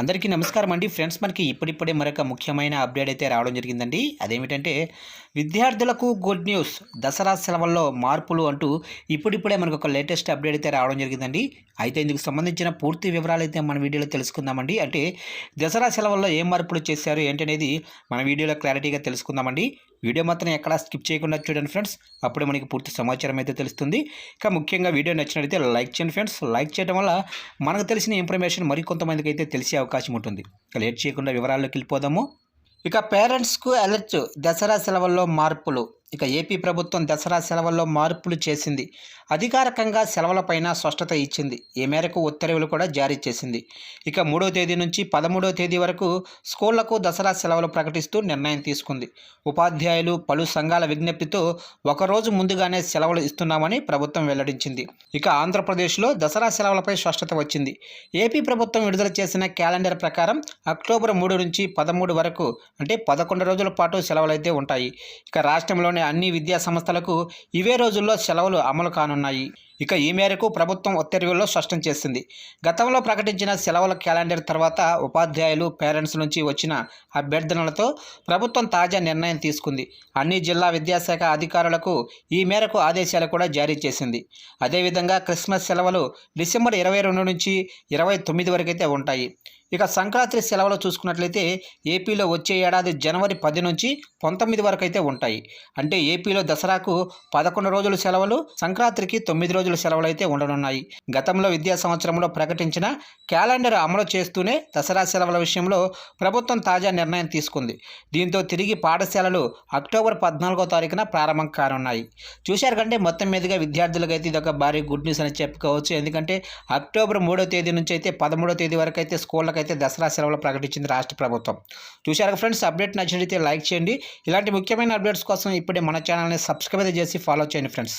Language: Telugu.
అందరికీ నమస్కారం అండి. ఫ్రెండ్స్ మనకి ఇప్పుడిప్పుడే మరొక ముఖ్యమైన అప్డేట్ అయితే రావడం జరిగిందండి. అదేమిటంటే విద్యార్థులకు గుడ్ న్యూస్ దసరా సెలవుల్లో మార్పులు అంటూ ఇప్పుడిప్పుడే మనకు ఒక లేటెస్ట్ అప్డేట్ అయితే రావడం జరిగిందండి. అయితే ఇందుకు సంబంధించిన పూర్తి వివరాలు అయితే మన వీడియోలో తెలుసుకుందామండి. అంటే దసరా సెలవుల్లో ఏం మార్పులు చేశారు ఏంటనేది మన వీడియోలో క్లారిటీగా తెలుసుకుందామండి. వీడియో మాత్రం ఎక్కడా స్కిప్ చేయకుండా చూడండి ఫ్రెండ్స్. అప్పుడే మనకి పూర్తి సమాచారం అయితే తెలుస్తుంది. ఇక ముఖ్యంగా వీడియో నచ్చినట్లయితే లైక్ చేయండి ఫ్రెండ్స్. లైక్ చేయడం వల్ల మనకు తెలిసిన ఇన్ఫర్మేషన్ మరికొంతమందికి అయితే తెలిసే అవకాశం ఉంటుంది. లేట్ చేయకుండా వివరాల్లోకి వెళ్ళిపోదాము. ఇక పేరెంట్స్కు అలర్ట్ దసరా సెలవుల్లో మార్పులు. ఇక ఏపీ ప్రభుత్వం దసరా సెలవుల్లో మార్పులు చేసింది. అధికారికంగా సెలవులపైన స్పష్టత ఇచ్చింది. ఈ మేరకు ఉత్తర్వులు కూడా జారీ చేసింది. ఇక మూడో తేదీ నుంచి పదమూడో తేదీ వరకు స్కూళ్ళకు దసరా సెలవులు ప్రకటిస్తూ నిర్ణయం తీసుకుంది. ఉపాధ్యాయులు పలు సంఘాల విజ్ఞప్తితో ఒకరోజు ముందుగానే సెలవులు ఇస్తున్నామని ప్రభుత్వం వెల్లడించింది. ఇక ఆంధ్రప్రదేశ్లో దసరా సెలవులపై స్పష్టత వచ్చింది. ఏపీ ప్రభుత్వం విడుదల చేసిన క్యాలెండర్ ప్రకారం అక్టోబర్ మూడు నుంచి పదమూడు వరకు అంటే పదకొండు రోజుల పాటు సెలవులు అయితే ఉంటాయి. ఇక రాష్ట్రంలోని అన్ని విద్యా సంస్థలకు ఇవే రోజుల్లో సెలవులు అమలు కానున్నాయి. ఇక ఈ మేరకు ప్రభుత్వం ఉత్తర్వుల్లో స్పష్టం చేసింది. గతంలో ప్రకటించిన సెలవుల క్యాలెండర్ తర్వాత ఉపాధ్యాయులు పేరెంట్స్ నుంచి వచ్చిన అభ్యర్థనలతో ప్రభుత్వం తాజా నిర్ణయం తీసుకుంది. అన్ని జిల్లా విద్యాశాఖ అధికారులకు ఈ మేరకు ఆదేశాలు కూడా జారీ చేసింది. అదేవిధంగా క్రిస్మస్ సెలవులు డిసెంబర్ ఇరవై రెండు నుంచి ఇరవై తొమ్మిది వరకు అయితే ఉంటాయి. ఇక సంక్రాంతి సెలవులు చూసుకున్నట్లయితే ఏపీలో వచ్చే ఏడాది జనవరి పది నుంచి పంతొమ్మిది వరకు అయితే ఉంటాయి. అంటే ఏపీలో దసరాకు పదకొండు రోజుల సెలవులు సంక్రాంతికి తొమ్మిది రోజుల సెలవులు అయితే ఉండనున్నాయి. గతంలో విద్యా సంవత్సరంలో ప్రకటించిన క్యాలెండర్ అమలు చేస్తూనే దసరా సెలవుల విషయంలో ప్రభుత్వం తాజా నిర్ణయం తీసుకుంది. దీంతో తిరిగి పాఠశాలలు అక్టోబర్ పద్నాలుగో తారీఖున ప్రారంభం కానున్నాయి. చూశారు కంటే మొత్తం మీదుగా విద్యార్థులకు అయితే ఇదొక భారీ గుడ్ న్యూస్ అని చెప్పుకోవచ్చు. ఎందుకంటే అక్టోబర్ మూడో తేదీ నుంచి అయితే పదమూడో తేదీ వరకు అయితే స్కూళ్ళకి అయితే దసరా సెలవులు ప్రకటించింది రాష్ట్ర ప్రభుత్వం. చూశారు ఫ్రెండ్స్ అప్డేట్ నచ్చినట్లయితే లైక్ చేయండి. ఇలాంటి ముఖ్యమైన అప్డేట్స్ కోసం ఇప్పుడే మన ఛానల్ని సబ్స్క్రైబ్ చేసి ఫాలో చేయండి ఫ్రెండ్స్.